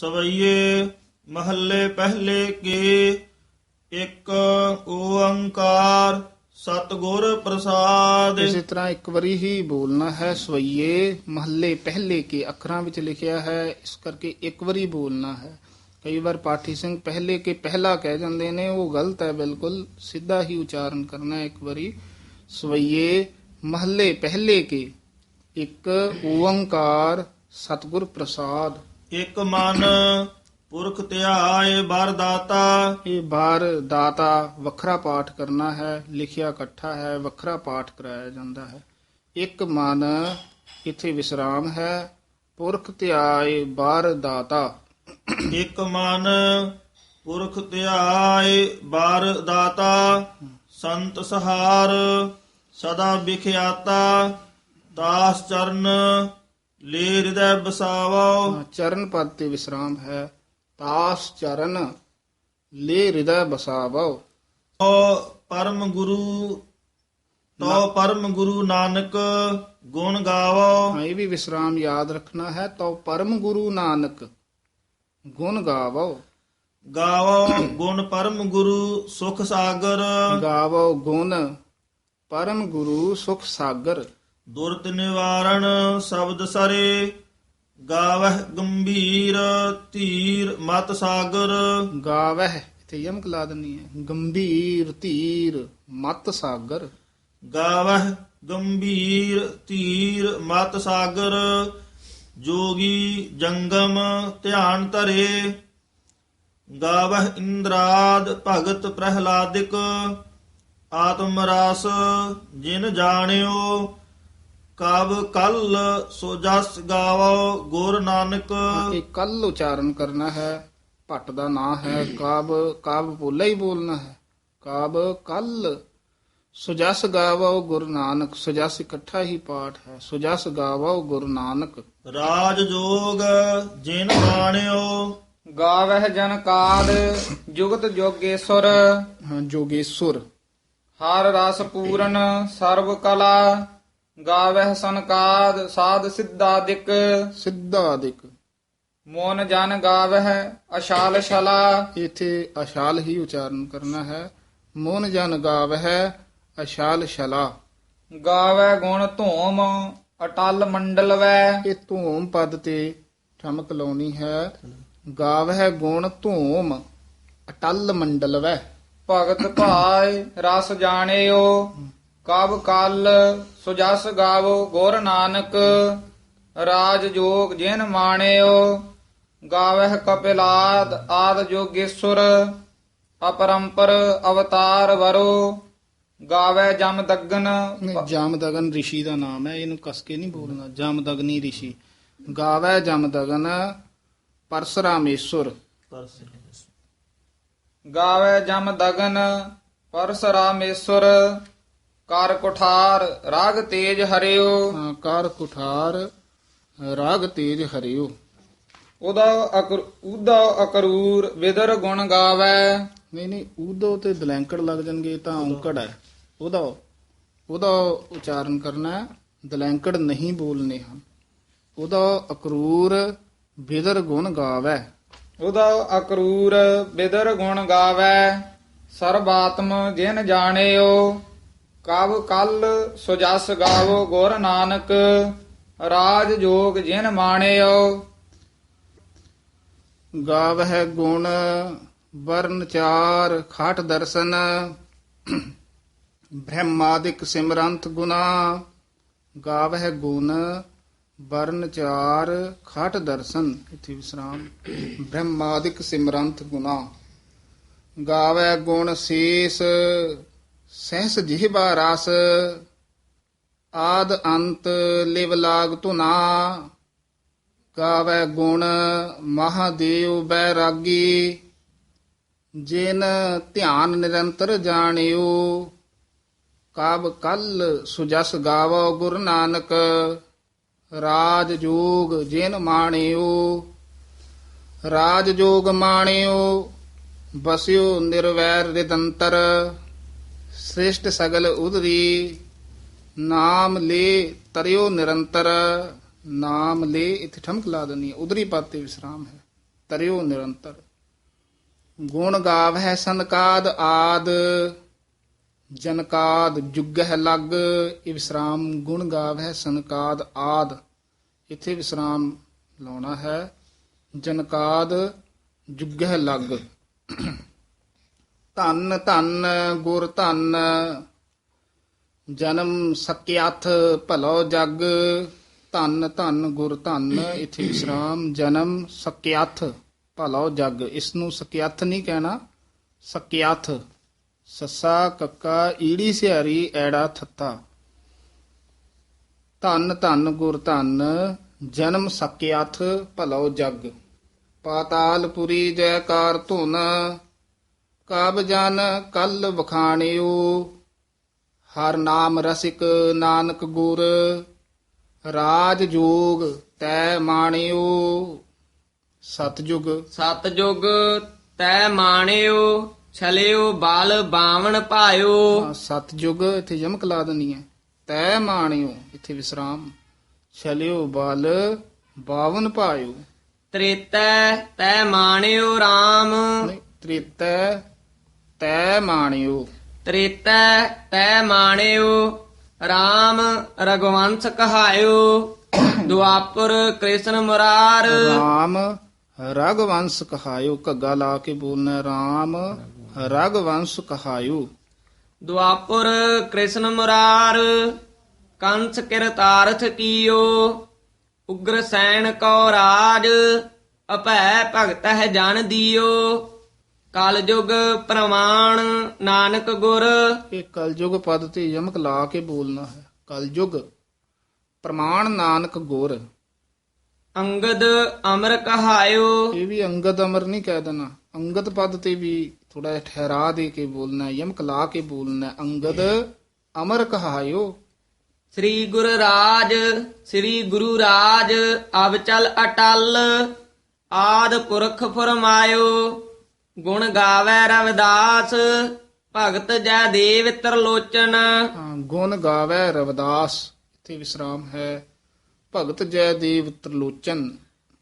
ਸਵਈਏ ਮਹੱਲੇ ਪਹਿਲੇ ਕੇ, ਇੱਕ ਓੰਕਾਰ ਸਤਿਗੁਰ ਪ੍ਰਸਾਦ। ਇਸੇ ਤਰ੍ਹਾਂ ਇੱਕ ਵਾਰੀ ਹੀ ਬੋਲਣਾ ਹੈ, ਸਵਈਏ ਮਹੱਲੇ ਪਹਿਲੇ ਕੇ, ਅੱਖਰਾਂ ਵਿੱਚ ਲਿਖਿਆ ਹੈ, ਇਸ ਕਰਕੇ ਇੱਕ ਵਾਰੀ ਬੋਲਣਾ ਹੈ। ਕਈ ਵਾਰ ਪਾਠੀ ਸਿੰਘ ਪਹਿਲੇ ਕੇ ਪਹਿਲਾ ਕਹਿ ਜਾਂਦੇ ਨੇ, ਉਹ ਗਲਤ ਹੈ, ਬਿਲਕੁਲ ਸਿੱਧਾ ਹੀ ਉਚਾਰਨ ਕਰਨਾ ਹੈ ਇੱਕ ਵਾਰੀ। ਸਵਈਏ ਮਹੱਲੇ ਪਹਿਲੇ ਕੇ, ਇੱਕ ਓੰਕਾਰ ਸਤਿਗੁਰ ਪ੍ਰਸਾਦ। ਇੱਕ ਮਨ ਪੁਰਖ ਧਿਆਏ ਬਰਦਾਤਾ ਇਹ ਬਾਰ ਦਾਤਾ ਵੱਖਰਾ ਪਾਠ ਕਰਨਾ ਹੈ ਲਿਖਿਆ ਇਕੱਠਾ ਹੈ ਵੱਖਰਾ ਪਾਠ ਕਰਾਇਆ ਜਾਂਦਾ ਹੈ। ਇੱਕ ਮਨ ਇੱਥੇ ਵਿਸਰਾਮ ਹੈ ਪੁਰਖ ਧਿਆਏ ਬਾਰ ਦਾਤਾ। ਇੱਕ ਮਨ ਪੁਰਖ ਧਿਆਏ ਬਰਦਾਤਾ ਸੰਤ ਸਹਾਰ ਸਦਾ ਵਿਖਿਆਤਾ ਦਾਸ ਚਰਨ ਲੈ ਹਿਰਦੈ ਬਸਾਵੋ ਚਰਨ ਪਦ ਤੇ ਵਿਸਰਾਮ ਹੈ। ਤਾਸ ਚਰਨ ਲੈ ਹਿਰਦੈ ਬਸਾਵੋ ਤੋ ਪਰਮ ਗੁਰੂ ਤੋ ਪਰਮ ਗੁਰੂ ਨਾਨਕ ਗੁਣ ਗਾਵੋ ਹਾਂ, ਇਹ ਵੀ ਵਿਸਰਾਮ ਯਾਦ ਰੱਖਣਾ ਹੈ। ਤੋ ਪਰਮ ਗੁਰੂ ਨਾਨਕ ਗੁਣ ਗਾਵੋ ਗਾਵੋ ਗੁਣ ਪਰਮ ਗੁਰੂ ਸੁਖ ਸਾਗਰ। ਗਾਵੋ ਗੁਣ ਪਰਮ ਗੁਰੂ ਸੁਖ ਸਾਗਰ। ਦੁਰਤ ਨਿਵਾਰਣ ਸ਼ਬਦ ਸਰੇ ਗਾਵਹਿ ਗੰਭੀਰ ਧੀਰ ਮਤ ਸਾਗਰ। ਗਾਵਹਿ ਇੱਥੇ ਯਮਕ ਲਾ ਦਨੀ ਹੈ। ਗੰਭੀਰ ਧੀਰ ਮਤ ਸਾਗਰ। ਗਾਵਹਿ ਗੰਭੀਰ ਧੀਰ ਮਤ ਸਾਗਰ ਜੋਗੀ ਜੰਗਮ ਧਿਆਨ ਧਰੇ। ਗਾਵਹਿ ਇੰਦਰਾਦ ਭਗਤ ਪ੍ਰਹਿਲਾਦਿਕ ਆਤਮ ਰਸ ਜਿਨ ਜਾਣਿਓ। ਕਬ ਕੱਲ ਸੋ ਜਸ ਗਾਵੋ ਗੁਰ ਨਾਨਕ। ਇਹ ਕੱਲ ਉਚਾਰਨ ਕਰਨਾ ਹੈ ਭੱਟ ਦਾ ਨਾਂ ਹੈ ਕਾਬ ਕਾਬ ਬੋਲਾ ਹੀ ਬੋਲਣਾ ਹੈ। ਕਾਬ ਕੱਲ ਸੁਜਸ ਗਾਵੋ ਗੁਰੂ ਨਾਨਕ ਸੁਜਸ ਇਕੱਠਾ ਹੀ ਪਾਠ ਹੈ ਸੁਜਸ ਗਾਵੋ ਗੁਰੂ ਨਾਨਕ। ਰਾਜ ਜੋਗ ਜਿਨ ਜਾਣਿਓ ਗਾਵਹਿ ਜਨ ਕਾਲ ਜੁਗਤ ਜੋਗੇਸ਼ਵਰ ਹਾਂ ਜੋਗੇਸ਼ਵਰ ਹਰ ਰਸ ਪੂਰਨ ਸਰਬ ਕਲਾ। ਗਾਵਹਿ ਸੰਕਾਦ ਸਾਧ ਸਿੱਧਾਦਿਕ ਸਿੱਧਾ ਦਿਕ। ਮੋਨ ਜਨ ਗਾਵਹਿ ਅਸ਼ਾਲ ਸ਼ਲਾ। ਇਥੇ ਅਸ਼ਾਲ ਹੀ ਉਚਾਰਨ ਕਰਨਾ ਹੈ। ਮੋਨ ਜਨ ਗਾਵਹਿ ਅਸ਼ਾਲ ਸ਼ਲਾ। ਗਾਵਹਿ ਗੁਣ ਧੂਮ ਅਟਲ ਮੰਡਲ ਵੈ ਇਹ ਧੂਮ ਪਦ ਤੇ ਠਮਕ ਲਾਉਣੀ ਹੈ। ਗਾਵਹਿ ਗੁਣ ਧੂਮ ਅਟਲ ਮੰਡਲਵੈ। ਭਗਤ ਭਾਇ ਰਸ ਜਾਣਿਓ। ਕਬ ਕਲ ਸੁਜਸ ਗਾਵੋ ਗੁਰ ਨਾਨਕ ਰਾਜ ਜੋਗ ਜਿਨ ਮਾਣਿਓ ਗਾਵਹਿ ਕਪਿਲਾਦ ਆਦ ਜੋਗੇਸ਼ਵਰ ਅਪਰੰਪਰ ਅਵਤਾਰ ਵਰੋ ਗਾਵੈ ਜਮ ਦਗਨ। ਜਾਮਦਗਨ ਰਿਸ਼ੀ ਦਾ ਨਾਮ ਹੈ ਇਹਨੂੰ ਕਸ ਕੇ ਨਹੀਂ ਬੋਲਣਾ। ਜਾਮਦਗਨੀ ਰਿਸ਼ੀ। ਗਾਵੈ ਜਾਮਦਗਨ ਪਰਸਰਾਮੇਸ਼ਵਰ ਗਾਵੈ ਜਮ ਦਗਨ ਪਰਸਰਾਮੇਸ਼ਵਰ ਕਰ ਕੁਠਾਰ ਰਾਗ ਤੇਜ ਹਰਿਓ। ਹਾਂ, ਕਾਰ ਕੁਠਾਰ ਰਾਗ ਤੇਜ ਹਰਿਓ। ਉਹਦਾ ਅਕਰ ਉਹਦਾ ਅਕਰੂਰ ਵਿਦਰ ਗੁਣ ਗਾਵੈ। ਨਹੀਂ ਨਹੀਂ ਉਦੋਂ ਤੇ ਦਲੈਂਕੜ ਲੱਗ ਜਾਣਗੇ ਇਹ ਤਾਂ ਔਂਕੜ ਹੈ। ਉਹਦਾ ਉਹਦਾ ਉਚਾਰਨ ਕਰਨਾ ਹੈ, ਦਲੈਂਕੜ ਨਹੀਂ ਬੋਲਨੇ ਹਨ। ਉਹਦਾ ਅਕਰੂਰ ਬਿਦਰ ਗੁਣ ਗਾਵੈ। ਉਹਦਾ ਅਕਰੂਰ ਵਿਦਰ ਗੁਣ ਗਾਵੈ। ਸਰਬਾਤਮ ਜਿਨ ਜਾਣਿਓ ਕਬ ਕਲ ਸੁਜਸ ਗਾਵੋ ਗੁਰ ਨਾਨਕ, ਰਾਜ ਜੋਗ ਜਿਨ ਮਾਣਿਓ। ਗਾਵਹਿ ਗੁਣ ਵਰਨ ਚਾਰ ਖਾਟ ਦਰਸ਼ਨ, ਬ੍ਰਹਮਾਦਿਕ ਸਿਮਰੰਤ ਗੁਨਾ। ਗਾਵਹਿ ਗੁਣ ਵਰਨ ਚਾਰ ਖਾਟ ਦਰਸ਼ਨ, ਇਥੇ ਵਿਸਰਾਮ, ਬ੍ਰਹਮਾਦਿਕ ਸਿਮਰੰਤ ਗੁਨਾ। ਗਾਵੈ ਗੁਣ ਸੀਸ ਸਹਿਸ ਜਿਹਬਾ ਰਸ, ਆਦ ਅੰਤ ਲਿਵ ਲਾਗ ਧੁਨਾ, ਗਾਵੈ ਗੁਣ ਮਹਾਦੇਵ ਬੈਰਾਗੀ, ਜਿਨ ਧਿਆਨ ਨਿਰੰਤਰ ਜਾਣਿਓ ਕਬ ਕਲ ਸੁਜਸ ਗਾਵੋ ਗੁਰ ਨਾਨਕ, ਰਾਜ ਜੋਗ ਜਿਨ ਮਾਣਿਓ, ਰਾਜ ਜੋਗ ਮਾਣਿਓ, ਬਸਿਓ ਨਿਰਵੈਰ ਰਿਦੰਤਰ ਸ੍ਰਿਸ਼ਟ ਸਗਲ ਉਦਰੀ, ਨਾਮ ਲੈ ਤਰਿਓ ਨਿਰੰਤਰ, ਨਾਮ ਲੇ ਇਥੇ ਠਮਕ ਲਾ ਦਨੀ ਉਦਰੀ ਪਦ ਵਿਸਰਾਮ ਹੈ, ਤਰਿਓ ਨਿਰੰਤਰ। ਗੁਣ ਗਾਵ ਗਾਵਹਿ ਸੰਕਾਦ ਆਦ, ਜਨਕਾਦ ਜੁਗਹਿ ਲਗ, ਇਹ ਵਿਸਰਾਮ ਗੁਣ ਗਾਵ ਹੈ ਸੰਕਾਦ ਆਦ। ਇੱਥੇ ਵਿਸਰਾਮ ਲਾਉਣਾ ਹੈ, ਜਨਕਾਦ ਜੁਗਹਿ ਲੱਗ। ਧੰਨ ਧੰਨ, ਗੁਰ ਧੰਨ। ਜਨਮ ਸਕਿਆਥ ਭਲੋ ਜਗ। ਧੰਨ ਧੰਨ, ਗੁਰ ਧੰਨ, ਇਥੇ ਵਿਸਰਾਮ। ਜਨਮ ਸਕਿਆਥ ਭਲੋ ਜਗ। ਇਸ ਨੂੰ ਸਕਿਆਥ ਨਹੀਂ ਕਹਿਣਾ ਸਕਿਆਥ ਸੱਸਾ, ਕੱਕਾ, ਈੜੀ, ਸਿਹਾਰੀ, ਐੜਾ, ਥੱਤਾ। ਧੰਨ ਧੰਨ, ਗੁਰ ਧੰਨ, ਜਨਮ ਸਕਿਆਥ ਭਲੋ ਜਗ। ਪਾਤਾਲਪੁਰੀ ਜੈਕਾਰ ਧੁਨ ਕਬ ਜਨ ਕਲ ਵਖਾਣਿਓ ਹਰ ਨਾਮ ਰਸਿਕ ਨਾਨਕ ਗੁਰ ਰਾਜ ਜੋਗ ਤੈ ਮਾਣਿਓ। ਸਤਜੁਗ। ਸਤਜੁਗ ਤੈ ਮਾਣਿਓ ਛਲਿਓ ਬਲ ਬਾਵਨ ਭਾਇਓ। ਸਤਜੁਗ ਇੱਥੇ ਯਮਕ ਲਾ ਦੇਣੀ ਹੈ ਤੈ ਮਾਣਿਓ ਇੱਥੇ ਵਿਸਰਾਮ। ਛਲਿਓ ਬਲ ਬਾਵਨ ਪਾਇਓ ਤ੍ਰੇਤੈ ਤੈ ਮਾਣਿਓ RAM ਨਹੀਂ, ਤ੍ਰੇਤੈ ਤੈ ਮਾਣਿਓ। ਤ੍ਰੇਤੈ ਤੈ ਮਾਣਿਓ RAM ਰਗਵੰਸ ਕਹਾਇਓ ਦੁਆਪੁਰ ਕ੍ਰਿਸ਼ਨ ਮੁਰਾਰ। ਰਾਮ ਰਗਵੰਸ ਕਹਾਇਓ ਘੱਗਾ ਲਾ ਕੇ ਬੋਲਣਾ ਰਾਮ ਰਗਵੰਸ ਕਹਾਇਓ। ਦੁਆਪੁਰ ਕ੍ਰਿਸ਼ਨ ਮੁਰਾਰ ਕੰਸ ਕਿਰਤਾਰਥ ਕੀਓ ਉਗਰ ਸੈਨ ਕੋ ਰਾਜ ਅਭੈ ਭਗਤ ਹੈ ਜਨ ਦਿਓ। ਕਲ ਯੁਗ ਪ੍ਰਮਾਣ ਨਾਨਕ ਗੁਰ। ਇਹ ਕਲਯੁਗ ਪਦ ਤੇ ਯਮਕ ਲਾ ਕੇ ਬੋਲਣਾ ਹੈ। ਕਲਯੁਗ ਪ੍ਰਮਾਣ ਨਾਨਕ ਗੁਰ। ਅੰਗਦ ਅਮਰ ਕਹਾਇਓ। ਇਹ ਵੀ ਅੰਗਦ ਅਮਰ ਨਹੀਂ ਕਹਿ ਦੇਣਾ। ਅੰਗਦ ਪਦ ਤੇ ਵੀ ਥੋੜਾ ਜਿਹਾ ਠਹਿਰਾ ਦੇ ਕੇ ਬੋਲਣਾ ਯਮਕ ਲਾ ਕੇ ਬੋਲਣਾ। ਅੰਗਦ ਅਮਰ ਕਹਾਇਓ। ਸ੍ਰੀ ਗੁਰ ਰਾਜ ਸ੍ਰੀ ਗੁਰੂ ਰਾਜ ਅਬ ਚਲ ਅਟਲ। ਆਦ ਪੁਰਖ ਫਰਮਾਇਓ। ਗੁਣ ਗਾਵੇ ਰਵਿਦਾਸ ਭਗਤ ਜੈ ਦੇਵ ਤਰਲੋਚਨ ਗੁਣ ਗਾਵੇ ਰਵਿਦਾਸ ਇੱਥੇ ਵਿਸਰਾਮ ਹੈ। ਭਗਤ ਜੈ ਦੇਵ ਤ੍ਰਿਲੋਚਨ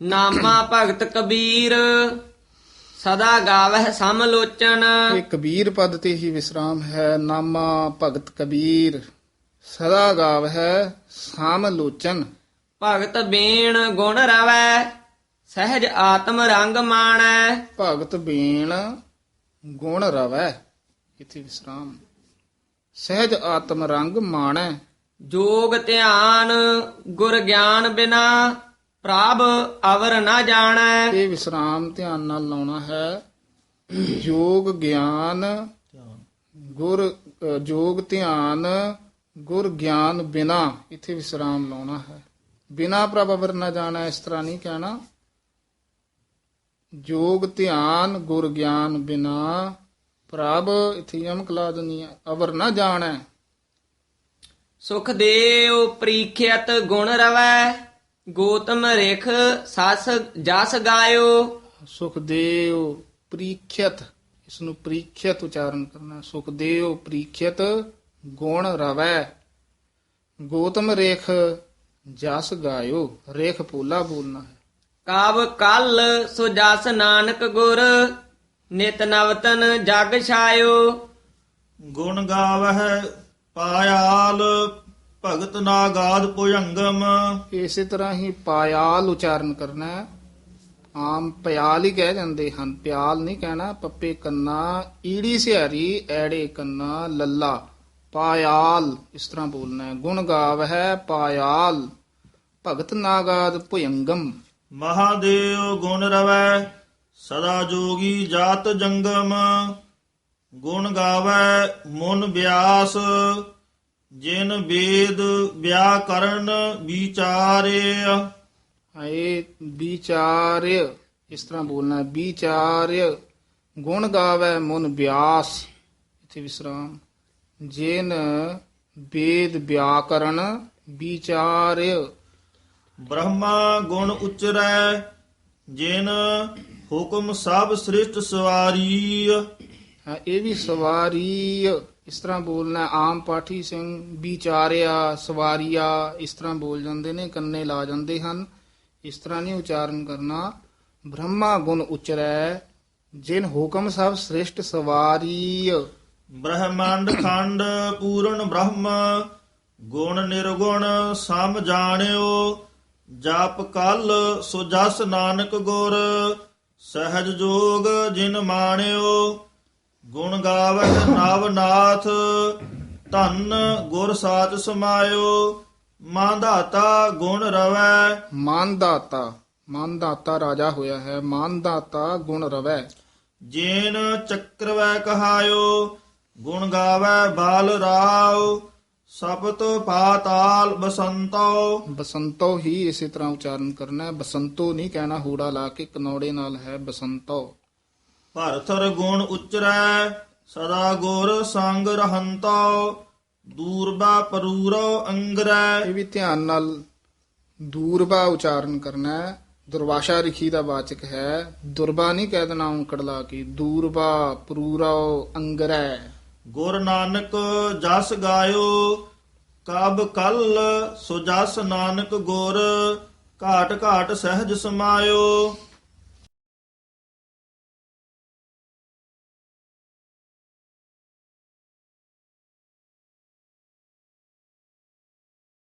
ਨਾਮਾ ਭਗਤ ਕਬੀਰ ਸਦਾ ਗਾਵਹਿ ਸਮਲੋਚਨ ਇਹ ਕਬੀਰ ਪਦ ਤੇ ਹੀ ਵਿਸਰਾਮ ਹੈ। ਨਾਮਾ ਭਗਤ ਕਬੀਰ ਸਦਾ ਗਾਵ ਹੈ ਸਾਮ ਲੋਚਨ। ਭਗਤ ਬੀਣ ਗੁਣ ਰਵੈ ਸਹਿਜ ਆਤਮ ਰੰਗ ਮਾਣੈ। ਭਗਤ ਬੀਣ ਗੁਣ ਰਵੈ। ਇਥੇ ਵਿਸਰਾਮ। ਸਹਿਜ ਆਤਮ ਰੰਗ ਮਾਣੈ। ਜੋਗ ਧਿਆਨ ਗੁਰ ਗਿਆਨ ਬਿਨਾ ਪ੍ਰਭ ਅਵਰ ਨਾ ਜਾਣੈ। ਇਹ ਵਿਸਰਾਮ ਧਿਆਨ ਨਾਲ ਲਾਉਣਾ ਹੈ। ਯੋਗ ਗਿਆਨ ਗੁਰ ਜੋਗ ਧਿਆਨ ਗੁਰ ਗਿਆਨ ਬਿਨਾ। ਇਥੇ ਵਿਸਰਾਮ ਲਾਉਣਾ ਹੈ। ਬਿਨਾ ਪ੍ਰਭ ਅਵਰ ਨਾ ਜਾਣਾ ਇਸ ਤਰ੍ਹਾਂ ਨਹੀਂ ਕਹਿਣਾ। ਜੋਗ ਧਿਆਨ ਗੁਰ ਗਿਆਨ ਬਿਨਾ ਪ੍ਰਭ ਇਥੇ ਯਮਕ ਲਾ ਹੈ ਅਵਰ ਨਾ ਜਾਣੈ। ਸੁਖ ਦੇਵ ਪ੍ਰੀਖਿਅਤ ਗੁਣ ਰਵੈ ਗੋਤਮ ਰਿਖ ਸਸ ਜਸ ਗਾਇਓ। ਸੁਖਦੇਵ ਪ੍ਰੀਖਿਅਤ ਇਸ ਨੂੰ ਪ੍ਰੀਖਿਅਤ ਉਚਾਰਨ ਕਰਨਾ ਸੁਖਦੇਵ ਪ੍ਰੀਖਿਅਤ ਗੁਣ ਰਵੈ ਗੋਤਮ ਰੇਖ ਜਸ ਗਾਇਓ। ਰੇਖ ਪੋਲਾ ਬੋਲਣਾ ਹੈ। ਕਬ ਕਲ ਸੋ ਜਸ ਨਾਨਕ ਗੁਰ ਨਿਤ ਨਵਤਨ ਜਗ ਛਾਇਓ। ਗੁਣ ਗਾਵਹਿ ਪਾਇਆਲ ਭਗਤ ਨਾਗਾਦ ਭੁਜੰਗਮ। ਇਸੇ ਤਰ੍ਹਾਂ ਹੀ ਪਾਇਆਲ ਉਚਾਰਨ ਕਰਨਾ ਹੈ। ਆਮ ਪਿਆਲ ਹੀ ਕਹਿ ਜਾਂਦੇ ਹਨ। ਪਿਆਲ ਨਹੀਂ ਕਹਿਣਾ ਪੱਪੇ ਕੰਨਾ ਈੜੀ ਸਿਹਾਰੀ ਐੜੇ ਕੰਨਾ ਲੱਲਾ। ਪਾਇਆਲ ਇਸ ਤਰ੍ਹਾਂ ਬੋਲਣਾ ਹੈ। ਗੁਣ ਗਾਵ ਹੈ ਪਾਇਆਲ ਭਗਤ ਨਾਗਾਦ ਭੁਯੰਗਮ ਮਹਾਦੇਵ ਗੁਣ ਰਵੈ, ਸਦਾ ਜੋਗੀ ਜਾਤ ਜੰਗਮ। ਗੁਣ ਗਾਵੈ ਮਨ ਬਿਆਸ, ਜਿਨ ਵੇਦ ਵਿਆਕਰਨ ਵਿਚਾਰੇ। ਇਹ ਵਿਚਾਰਯ ਇਸ ਤਰ੍ਹਾਂ ਬੋਲਣਾ ਹੈ ਵਿਚਾਰਯ ਗੁਣ ਗਾਵੈ ਮਨ ਬਿਆਸ, ਇਥੇ ਵਿਸਰਾਮ। ਜੇਨ ਵੇਦ ਵਿਆਕਰਨ ਵਿਚਾਰਯ ਬ੍ਰਹਮਾ ਗੁਣ ਉਚਰੈ ਜਿਨ ਹੁਕਮ ਸਭ ਸ੍ਰਿਸ਼ਟ ਸਵਾਰੀ। ਹਾਂ, ਇਹ ਵੀ ਸਵਾਰੀ ਇਸ ਤਰ੍ਹਾਂ ਬੋਲਣਾ ਹੈ। ਆਮ ਪਾਠੀ ਸਿੰਘ ਵਿਚਾਰਿਆ ਸਵਾਰੀਆ ਇਸ ਤਰ੍ਹਾਂ ਬੋਲ ਜਾਂਦੇ ਨੇ ਕੰਨੇ ਲਾ ਜਾਂਦੇ ਹਨ। ਇਸ ਤਰ੍ਹਾਂ ਨਹੀਂ ਉਚਾਰਨ ਕਰਨਾ। ਬ੍ਰਹਮਾ ਗੁਣ ਉਚਰੈ ਜਿਨ ਹੁਕਮ ਸਭ ਸ੍ਰਿਸ਼ਟ ਸਵਾਰੀ। ਬ੍ਰਹਮੰਡ ਖੰਡ ਪੂਰਨ ਬ੍ਰਹਮ ਗੁਣ ਨਿਰਗੁਣ ਸਮ ਜਾਣਿਓ। ਜਪ ਕਲ ਸੋ ਜਸ ਨਾਨਕ ਗੁਰ ਸਹਿਜ ਜੋਗ ਜਿਨ ਮਾਣਿਓ। ਗੁਣ ਗਾਵੈ ਨਵ ਨਾਥ ਧੰਨ ਗੁਰ ਸਾਚ ਸਮਾਇਓ। ਮਾਂਧਾਤਾ ਗੁਣ ਰਵੈ। ਮਾਨਦਾਤਾ ਮਾਨਦਾਤਾ ਰਾਜਾ ਹੋਇਆ ਹੈ ਮਾਨਦਾਤਾ ਗੁਣ ਰਵੈ। ਜੇਨ ਚੱਕਰਵੈ ਕਹਾਇਓ ਗੁਣ ਗਾਵੈ ਬਾਲ ਰਾਵ ਸਪਤ ਪਾਤਾਲ ਬਸੰਤੋ। ਬਸੰਤੋ ਹੀ ਇਸੇ ਤਰ੍ਹਾਂ ਉਚਾਰਨ ਕਰਨਾ ਹੈ। ਬਸੰਤੋ ਨਹੀਂ ਕਹਿਣਾ ਹੂੜਾ ਲਾ ਕੇ ਕਨੌੜੇ ਨਾਲ ਹੈ ਬਸੰਤੋ। ਭਰਥਰ ਗੁਣ ਉਚਰੈ ਸਦਾ ਗੁਰ ਸੰਗ ਰਹੰਤੋ ਦੂਰਬਾ ਪਰੂਰੋ ਅੰਗਰੈ। ਇਹ ਵੀ ਧਿਆਨ ਨਾਲ ਦੂਰਬਾ ਉਚਾਰਨ ਕਰਨਾ ਹੈ। ਦੁਰਵਾਸ਼ਾ ਰਿਖੀ ਦਾ ਵਾਚਕ ਹੈ। ਦੁਰਬਾ ਨਹੀਂ ਕਹਿ ਦੇਣਾ ਔਂਕੜ ਲਾ ਕੇ ਦੂਰਬਾ ਪਰੂਰੋ ਅੰਗਰੈ। ਗੁਰ ਨਾਨਕ ਜਸ ਗਾਇਓ ਕਬ ਕਲ ਸੋ ਜਸ ਨਾਨਕ ਗੁਰ ਘਾਟ ਘਾਟ ਸਹਿਜ ਸਮਾਇਓ।